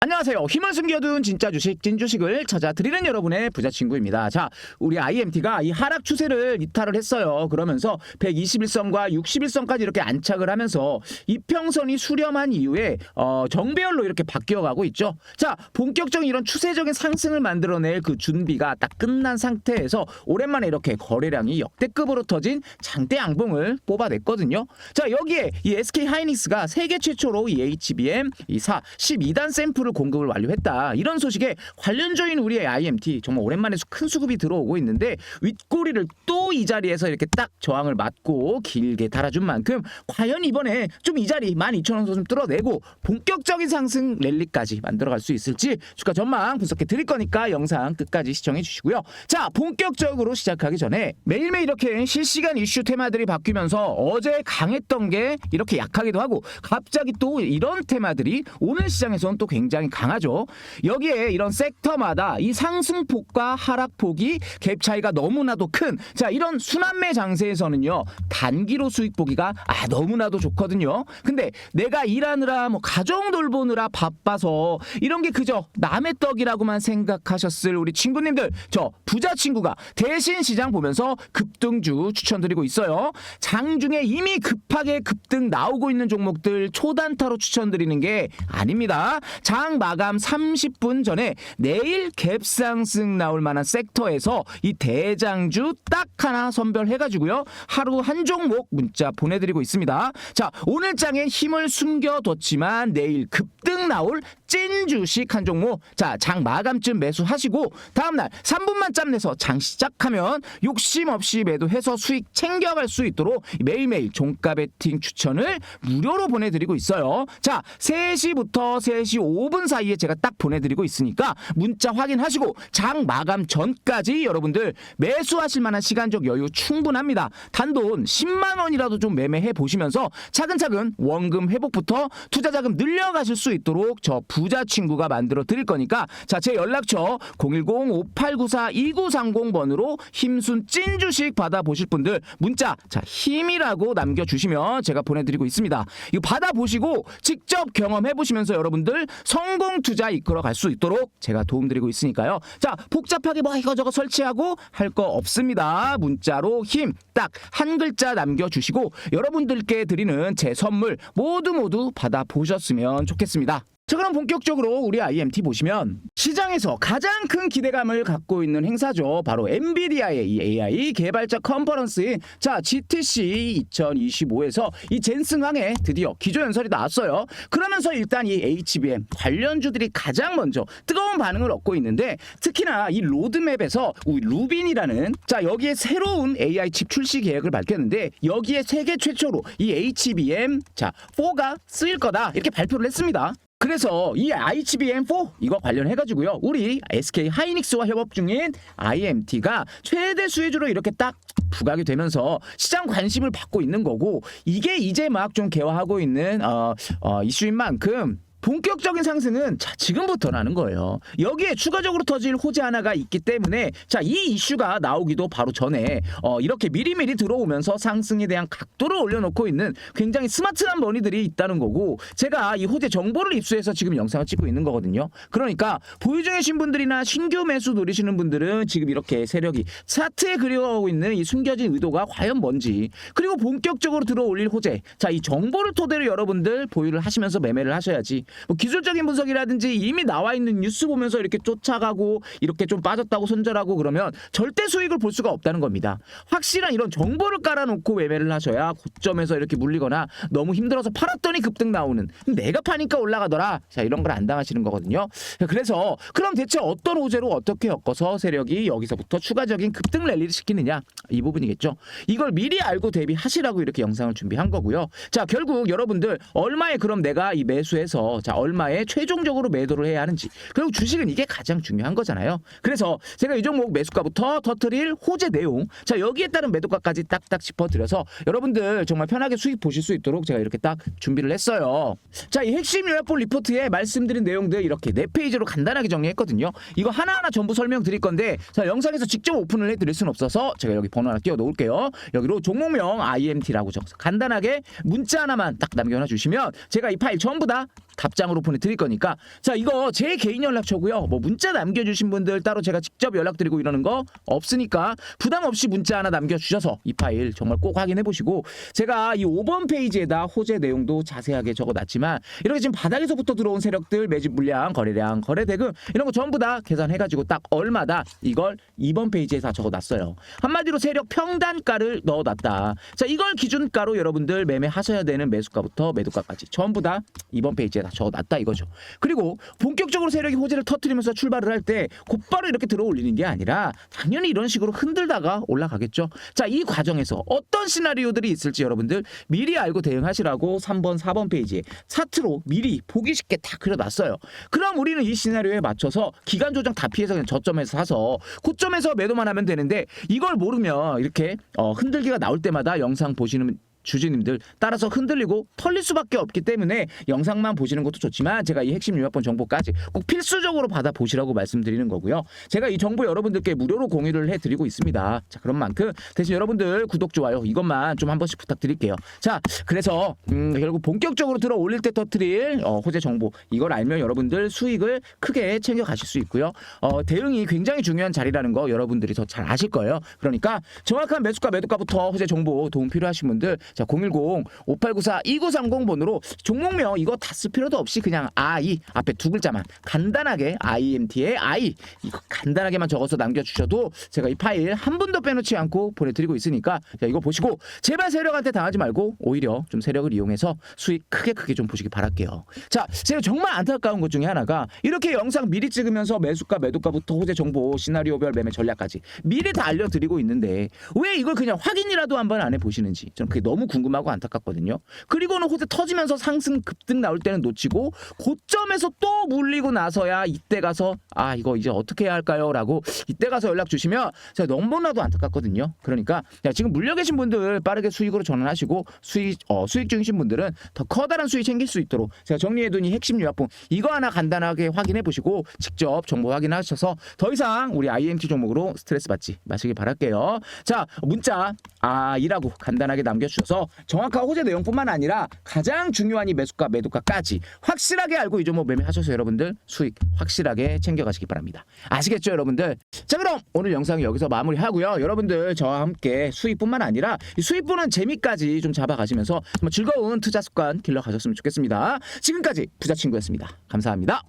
안녕하세요. 힘을 숨겨둔 진짜 주식, 찐 주식을 찾아드리는 여러분의 부자 친구입니다. 자, 우리 IMT가 이 하락 추세를 이탈을 했어요. 그러면서 121선과 61선까지 이렇게 안착을 하면서 이평선이 수렴한 이후에 어, 정배열로 이렇게 바뀌어가고 있죠. 자, 본격적인 이런 추세적인 상승을 만들어낼 그 준비가 딱 끝난 상태에서 오랜만에 이렇게 거래량이 역대급으로 터진 장대 양봉을 뽑아냈거든요. 자, 여기에 이 SK 하이닉스가 세계 최초로 이 HBM 이 4, 12단 샘플을 공급을 완료했다. 이런 소식에 관련주인 우리의 IMT 정말 오랜만에 수- 큰 수급이 들어오고 있는데 윗꼬리를 또 이 자리에서 이렇게 딱 저항을 맞고 길게 달아준 만큼 과연 이번에 좀 이 자리 12,000원 좀 뚫어내고 본격적인 상승 랠리까지 만들어갈 수 있을지 주가 전망 분석해 드릴 거니까 영상 끝까지 시청해 주시고요. 자, 본격적으로 시작하기 전에 매일매일 이렇게 실시간 이슈 테마들이 바뀌면서 어제 강했던 게 이렇게 약하기도 하고 갑자기 또 이런 테마들이 오늘 시장에서는 또 굉장히 강하죠. 여기에 이런 섹터마다 이 상승폭과 하락폭이 갭 차이가 너무나도 큰 자, 이런 순환매 장세에서는요. 단기로 수익 보기가 아, 너무나도 좋거든요. 근데 내가 일하느라 뭐 가정 돌보느라 바빠서 이런 게 그저 남의 떡이라고만 생각하셨을 우리 친구님들 저 부자 친구가 대신 시장 보면서 급등주 추천드리고 있어요. 장 중에 이미 급하게 급등 나오고 있는 종목들 초단타로 추천드리는 게 아닙니다. 장 마감 30분 전에 내일 갭상승 나올 만한 섹터에서 이 대장주 딱 하나 선별해가지고요. 하루 한 종목 문자 보내드리고 있습니다. 자, 오늘 장에 힘을 숨겨뒀지만 내일 급등 나올 찐 주식 한 종목. 자, 장 마감쯤 매수하시고 다음날 3분만 짬 내서 장 시작하면 욕심 없이 매도해서 수익 챙겨갈 수 있도록 매일매일 종가 베팅 추천을 무료로 보내드리고 있어요. 자, 3시부터 3시 5분 사이에 제가 딱 보내드리고 있으니까 문자 확인하시고 장 마감 전까지 여러분들 매수하실 만한 시간적 여유 충분합니다. 단돈 10만 원이라도 좀 매매해 보시면서 차근차근 원금 회복부터 투자 자금 늘려가실 수 있도록 저 부자 친구가 만들어 드릴 거니까 자 제 연락처 010-5894-2930번으로 힘순 찐 주식 받아 보실 분들 문자 자 힘이라고 남겨 주시면 제가 보내드리고 있습니다. 이거 받아 보시고 직접 경험해 보시면서 여러분들 성공 투자 이끌어 갈 수 있도록 제가 도움드리고 있으니까요. 자 복잡하게 뭐 이거저거 설치하고 할 거 없습니다. 문자로 힘 딱 한 글자 남겨주시고 여러분들께 드리는 제 선물 모두 모두 받아 보셨으면 좋겠습니다. 자 그럼 본격적으로 우리 IMT 보시면 시장에서 가장 큰 기대감을 갖고 있는 행사죠. 바로 엔비디아의 이 AI 개발자 컨퍼런스인 자 GTC 2025에서 이 젠승항에 드디어 기조연설이 나왔어요. 그러면서 일단 이 HBM 관련주들이 가장 먼저 뜨거운 반응을 얻고 있는데 특히나 이 로드맵에서 우리 루빈이라는 자 여기에 새로운 AI 칩 출시 계획을 밝혔는데 여기에 세계 최초로 이 HBM 자 4가 쓰일 거다 이렇게 발표를 했습니다. 그래서 이 ICBM4 이거 관련해가지고요 우리 SK 하이닉스와 협업 중인 IMT가 최대 수혜주로 이렇게 딱 부각이 되면서 시장 관심을 받고 있는 거고 이게 이제 막 좀 개화하고 있는 어, 어, 이슈인 만큼 본격적인 상승은 자 지금부터라는 거예요. 여기에 추가적으로 터질 호재 하나가 있기 때문에 자 이 이슈가 나오기도 바로 전에 어, 이렇게 미리미리 들어오면서 상승에 대한 각도를 올려놓고 있는 굉장히 스마트한 머니들이 있다는 거고 제가 이 호재 정보를 입수해서 지금 영상을 찍고 있는 거거든요. 그러니까 보유 중이신 분들이나 신규 매수 노리시는 분들은 지금 이렇게 세력이 차트에 그려오고 있는 이 숨겨진 의도가 과연 뭔지 그리고 본격적으로 들어올릴 호재 자 이 정보를 토대로 여러분들 보유를 하시면서 매매를 하셔야지 뭐 기술적인 분석이라든지 이미 나와 있는 뉴스 보면서 이렇게 쫓아가고 이렇게 좀 빠졌다고 손절하고 그러면 절대 수익을 볼 수가 없다는 겁니다. 확실한 이런 정보를 깔아놓고 매매를 하셔야 고점에서 이렇게 물리거나 너무 힘들어서 팔았더니 급등 나오는 내가 파니까 올라가더라. 자 이런 걸 안 당하시는 거거든요. 그래서 그럼 대체 어떤 호재로 어떻게 엮어서 세력이 여기서부터 추가적인 급등 랠리를 시키느냐 이 부분이겠죠. 이걸 미리 알고 대비하시라고 이렇게 영상을 준비한 거고요. 자 결국 여러분들 얼마에 그럼 내가 이 매수해서 자 얼마에 최종적으로 매도를 해야 하는지 그리고 주식은 이게 가장 중요한 거잖아요. 그래서 제가 이 종목 매수가부터 터트릴 호재 내용 자 여기에 따른 매도가까지 딱딱 짚어드려서 여러분들 정말 편하게 수익 보실 수 있도록 제가 이렇게 딱 준비를 했어요. 자 이 핵심 요약본 리포트에 말씀드린 내용들 이렇게 네 페이지로 간단하게 정리했거든요. 이거 하나하나 전부 설명드릴 건데 자 영상에서 직접 오픈을 해드릴 수는 없어서 제가 여기 번호 하나 띄워 놓을게요. 여기로 종목명 IMT라고 적어서 간단하게 문자 하나만 딱 남겨놔 주시면 제가 이 파일 전부 다 답장으로 보내드릴 거니까 자 이거 제 개인 연락처고요. 뭐 문자 남겨주신 분들 따로 제가 직접 연락드리고 이러는 거 없으니까 부담 없이 문자 하나 남겨주셔서 이 파일 정말 꼭 확인해 보시고 제가 이 5번 페이지에다 호재 내용도 자세하게 적어놨지만 이렇게 지금 바닥에서부터 들어온 세력들 매집 물량, 거래량, 거래 대금 이런 거 전부 다 계산해가지고 딱 얼마다 이걸 2번 페이지에 다 적어놨어요. 한마디로 세력 평단가를 넣어놨다. 자 이걸 기준가로 여러분들 매매하셔야 되는 매수가부터 매도가까지 전부 다 2번 페이지에 다 적어놨다 이거죠. 그리고 본격적으로 세력이 호재를 터트리면서 출발을 할 때 곧바로 이렇게 들어 올리는 게 아니라 당연히 이런 식으로 흔들다가 올라가겠죠. 자 이 과정에서 어떤 시나리오들이 있을지 여러분들 미리 알고 대응하시라고 3번, 4번 페이지에 차트로 미리 보기 쉽게 다 그려놨어요. 그럼 우리는 이 시나리오에 맞춰서 기간 조정 다 피해서 그냥 저점에서 사서 고점에서 매도만 하면 되는데 이걸 모르면 이렇게 어, 흔들기가 나올 때마다 영상 보시는 주주님들 따라서 흔들리고 털릴 수밖에 없기 때문에 영상만 보시는 것도 좋지만 제가 이 핵심 요약본 정보까지 꼭 필수적으로 받아 보시라고 말씀드리는 거고요. 제가 이 정보 여러분들께 무료로 공유를 해드리고 있습니다. 자 그런 만큼 대신 여러분들 구독 좋아요 이것만 좀 한 번씩 부탁드릴게요. 자 그래서 음, 결국 본격적으로 들어 올릴 때 터트릴 어, 호재 정보 이걸 알면 여러분들 수익을 크게 챙겨 가실 수 있고요. 어, 대응이 굉장히 중요한 자리라는 거 여러분들이 더 잘 아실 거예요. 그러니까 정확한 매수가 매도가부터 호재 정보 도움 필요하신 분들 자 010-5894-2930 번으로 종목명 이거 다 쓸 필요도 없이 그냥 I 앞에 두 글자만 간단하게 IMT의 I 이거 간단하게만 적어서 남겨주셔도 제가 이 파일 한 분도 빼놓지 않고 보내드리고 있으니까 자 이거 보시고 제발 세력한테 당하지 말고 오히려 좀 세력을 이용해서 수익 크게 크게 좀 보시기 바랄게요. 자 제가 정말 안타까운 것 중에 하나가 이렇게 영상 미리 찍으면서 매수가 매도가부터 호재 정보 시나리오별 매매 전략까지 미리 다 알려드리고 있는데 왜 이걸 그냥 확인이라도 한번 안 해보시는지 저는 그게 너무 궁금하고 안타깝거든요. 그리고는 호재 터지면서 상승 급등 나올 때는 놓치고 고점에서 또 물리고 나서야 이때 가서 아 이거 이제 어떻게 해야 할까요?라고 이때 가서 연락 주시면 제가 너무나도 안타깝거든요. 그러니까 자, 지금 물려 계신 분들 빠르게 수익으로 전환하시고 수익 어, 수익 중이신 분들은 더 커다란 수익 챙길 수 있도록 제가 정리해둔 이 핵심 요약본 이거 하나 간단하게 확인해 보시고 직접 정보 확인하셔서 더 이상 우리 IMT 종목으로 스트레스 받지 마시길 바랄게요. 자 문자 아이라고 간단하게 남겨주 셔서 정확한 호재 내용뿐만 아니라 가장 중요한 이 매수가 매도가까지 확실하게 알고 이 종목 매매하셔서 여러분들 수익 확실하게 챙겨가시기 바랍니다. 아시겠죠 여러분들? 자 그럼 오늘 영상 여기서 마무리하고요. 여러분들 저와 함께 수익뿐만 아니라 이 수익 보는 재미까지 좀 잡아가시면서 즐거운 투자 습관 길러 가셨으면 좋겠습니다. 지금까지 부자 친구였습니다. 감사합니다.